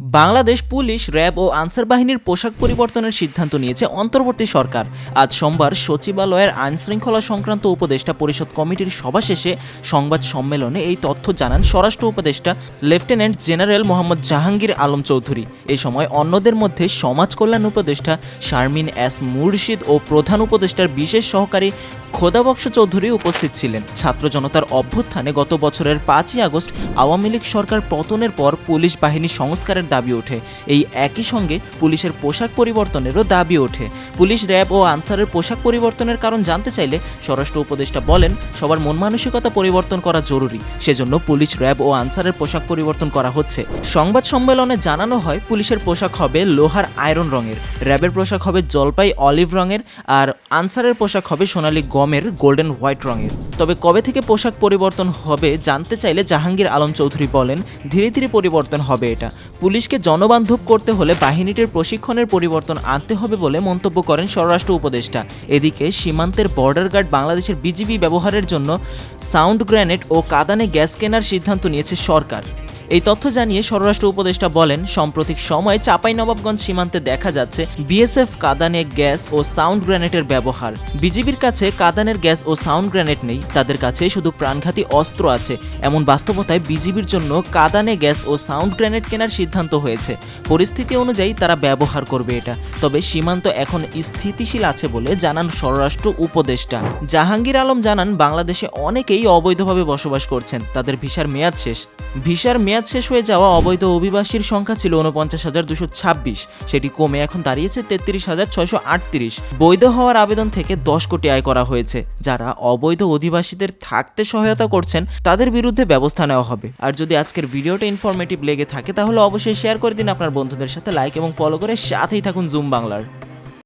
Bangladesh police, RAB ও আনসার বাহিনীর পোশাক পরিবর্তনের সিদ্ধান্ত নিয়েছে অন্তর্বর্তী সরকার। আজ সোমবার সচিবালয়ের আইন শৃঙ্খলা সংক্রান্ত উপদেষ্টা পরিষদ কমিটির সভা শেষে সংবাদ সম্মেলনে এই তথ্য জানান স্বরাষ্ট্র উপদেষ্টা লেফটেন্যান্ট জেনারেল মোহাম্মদ জাহাঙ্গীর আলম চৌধুরী। এ সময় অন্যদের মধ্যে সমাজ কল্যাণ উপদেষ্টা শারমিন এস মুর্শিদ ও প্রধান উপদেষ্টার বিশেষ সহকারী খোদাবক্স চৌধুরী উপস্থিত ছিলেন। ছাত্র জনতার অভ্যুত্থানে গত বছরের পাঁচই আগস্ট আওয়ামী লীগ সরকার পতনের পর পুলিশ বাহিনী সংস্কারের দাবি ওঠে। এই একই সঙ্গে পুলিশের পোশাক পরিবর্তনেরও দাবি ওঠে। পুলিশ র্যাব ও আনসারের পোশাক পরিবর্তনের কারণ জানতে চাইলে স্বরাষ্ট্র উপদেষ্টা বলেন, সবার মন মানসিকতা পরিবর্তন করা জরুরি। সেজন্য পুলিশ র্যাব ও আনসারের পোশাক পরিবর্তন করা হচ্ছে। সংবাদ সম্মেলনে জানানো হয়, পুলিশের পোশাক হবে লোহার আয়রন রঙের। র্যাবের পোশাক হবে জলপাই অলিভ রঙের আর আনসারের পোশাক হবে সোনালী গমের গোল্ডেন হোয়াইট রঙের। তবে কবে থেকে পোশাক পরিবর্তন হবে জানতে চাইলে জাহাঙ্গীর আলম চৌধুরী বলেন, ধীরে ধীরে পরিবর্তন হবে এটা। পুলিশকে জনবান্ধব করতে হলে বাহিনীটির প্রশিক্ষণের পরিবর্তন আনতে হবে বলে মন্তব্য করেন স্বরাষ্ট্র উপদেষ্টা। এদিকে সীমান্তের বর্ডার গার্ড বাংলাদেশের বিজিবি ব্যবহারের জন্য সাউন্ড গ্রেনেড ও কাদানে গ্যাস কেনার সিদ্ধান্ত নিয়েছে সরকার। এই তথ্য জানিয়ে স্বরাষ্ট্র উপদেষ্টা বলেন, সাম্প্রতিক সময়ে চাঁপাইনবাবগঞ্জ সীমান্তে দেখা যাচ্ছে বিএসএফ কাদানে গ্যাস ও সাউন্ড গ্রেনেডের ব্যবহার। বিজিবির কাছে কাদানের গ্যাস ও সাউন্ড গ্রেনেড নেই, তাদের কাছে শুধু প্রাণঘাতী অস্ত্র আছে। এমন বাস্তবতায় বিজিবির জন্য কাদানে গ্যাস ও সাউন্ড গ্রেনেড কেনার সিদ্ধান্ত হয়েছে। পরিস্থিতি অনুযায়ী তারা ব্যবহার করবে এটা। তবে সীমান্ত এখন স্থিতিশীল আছে বলে জানান স্বরাষ্ট্র উপদেষ্টা। জাহাঙ্গীর আলম জানান, বাংলাদেশে অনেকেই অবৈধভাবে বসবাস করছেন, তাদের ভিসার মেয়াদ শেষ। ভিসার মেয়াদ শেষ হয়ে যাওয়া অবৈধ অভিবাসীর সংখ্যা ছিল উনপঞ্চাশ হাজার দুশো ছাব্বিশ। সেটি কমে এখন দাঁড়িয়েছে তেত্রিশ হাজার ছয়শো আটত্রিশ। বৈধ হওয়ার আবেদন থেকে দশ কোটি আয় করা হয়েছে। যারা অবৈধ অধিবাসীদের থাকতে সহায়তা করছেন, তাদের বিরুদ্ধে ব্যবস্থা নেওয়া হবে। আর যদি আজকের ভিডিওটা ইনফরমেটিভ লেগে থাকে, তাহলে অবশ্যই শেয়ার করে দিন আপনার বন্ধুদের সাথে লাইক এবং ফলো করে সাথেই থাকুন জুম বাংলার।